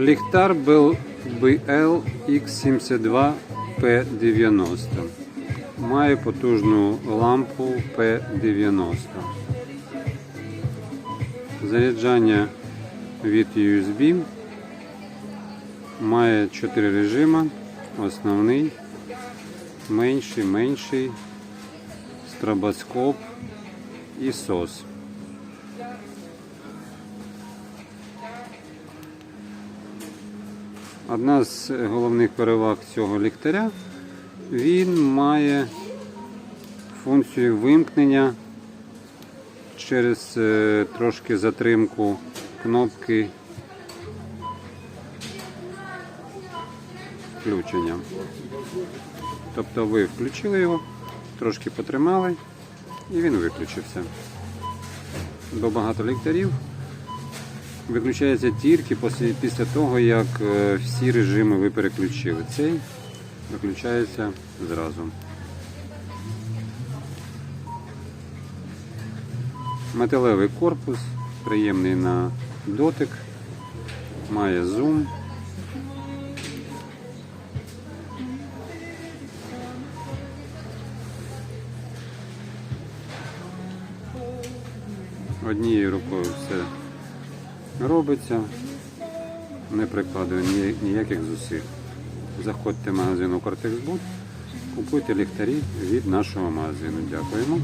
Ліхтар BL X72P90. Має потужну лампу P90. Заряджання від USB. Має 4 режими. Основний, менший, менший, стробоскоп і SOS. Одна з головних переваг цього ліхтаря, він має функцію вимкнення через е, трошки затримку кнопки включення. Тобто ви включили його, трошки потримали і він виключився. Бо багато ліхтарів виключається тільки після, того, як е, всі режими ви переключили. Цей виключається зразу. Металевий корпус, приємний на дотик, має зум. Однією рукою все робиться, не прикладує ніяких зусиль. Заходьте в магазин «Укртексбуд», купуйте ліхтарі від нашого магазину. Дякуємо.